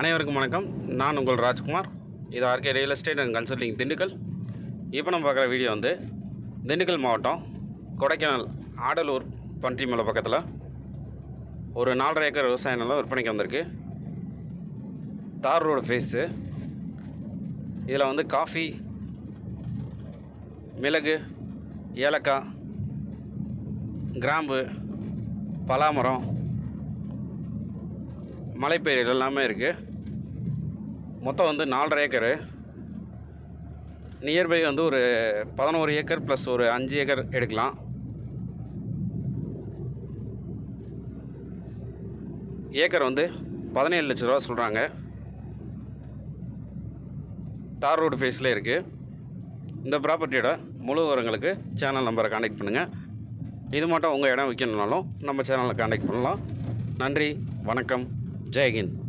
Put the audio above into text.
அனைவருக்கும் வணக்கம். நான் உங்கள் ராஜ்குமார். இது RK real estate and consulting Dindigul. இப்போ நம்ம பார்க்குற வீடியோ வந்து திண்டுக்கல் மாவட்டம் கொடைக்கானல் ஆடலூர் பன்றிமலை பக்கத்தில் ஒரு நாலரை ஏக்கர் விவசாய நிலம் விற்பனைக்கு வந்திருக்கு. தார் ரோடு ஃபேஸு இதில் வந்து காஃபி மிளகு ஏலக்காய் கிராம்பு பலாமரம் மலைப்பயிர்கள் எல்லாமே இருக்குது மொத்தம் வந்து நாலரை ஏக்கரு. நியர்பை வந்து ஒரு பதினோரு ஏக்கர் ப்ளஸ் ஒரு அஞ்சு ஏக்கர் எடுக்கலாம். ஏக்கர் வந்து பதினேழு லட்ச ரூபா சொல்கிறாங்க தார் ரோடு ஃபேஸில் இருக்குது இந்த ப்ராப்பர்ட்டியோட முழு விவரங்களுக்கு சேனல் நம்பரை காண்டாக்ட் பண்ணுங்கள் இது மட்டும் உங்கள் இடம் விற்கணுனாலும் நம்ம சேனலில் காண்டாக்ட் பண்ணலாம். நன்றி வணக்கம். जय हिंद